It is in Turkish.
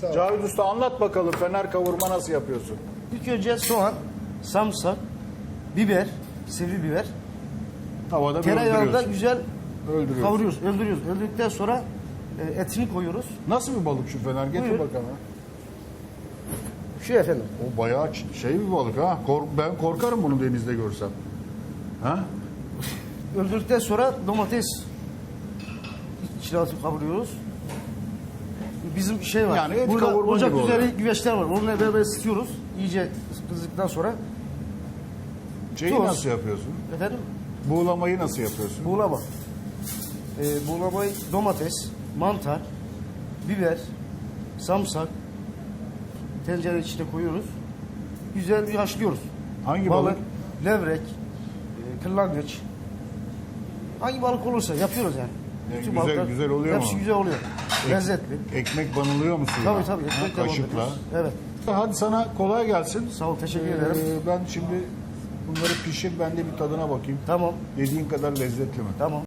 Cavit Usta anlat bakalım fener kavurma nasıl yapıyorsun? İlk önce soğan, samsak, biber, sivri biber, Havada bir tereyağında öldürüyorsun. güzel Öldürüyorsun. kavuruyoruz, öldürüyoruz. Öldürdükten sonra e, etini koyuyoruz. Nasıl bir balık şu fener? Getir Buyur. bakalım. Şu efendim. O bayağı ç- şey bir balık ha. Kork- ben korkarım bunu denizde görsem. Ha? Öldürdükten sonra domates içine atıp kavuruyoruz. Bizim şey var. Yani et burada kavurma ocak gibi üzeri güveçler var. Onunla beraber ısıtıyoruz. İyice kızdıktan sonra Şeyi Tuz. nasıl yapıyorsun? efendim Buğulamayı nasıl yapıyorsun? buğulama. Ee, buğulamayı domates, mantar, biber, samsak tencere içine koyuyoruz. Güzel bir haşlıyoruz. Hangi balık? levrek, e, kırlangıç. Hangi balık olursa yapıyoruz yani. Bütün güzel- balıklar- güzel oluyor Hepsi mu? güzel oluyor. Lezzetli. Ekmek banılıyor mu suyuna? Tabii tabii. Ha, Ekmek de Kaşıkla. banıyoruz. Evet. Hadi sana kolay gelsin. Sağ ol. Teşekkür Ee, ederim. ben şimdi bunları pişir ben de bir tadına bakayım. Tamam. Dediğin kadar lezzetli mi? Tamam.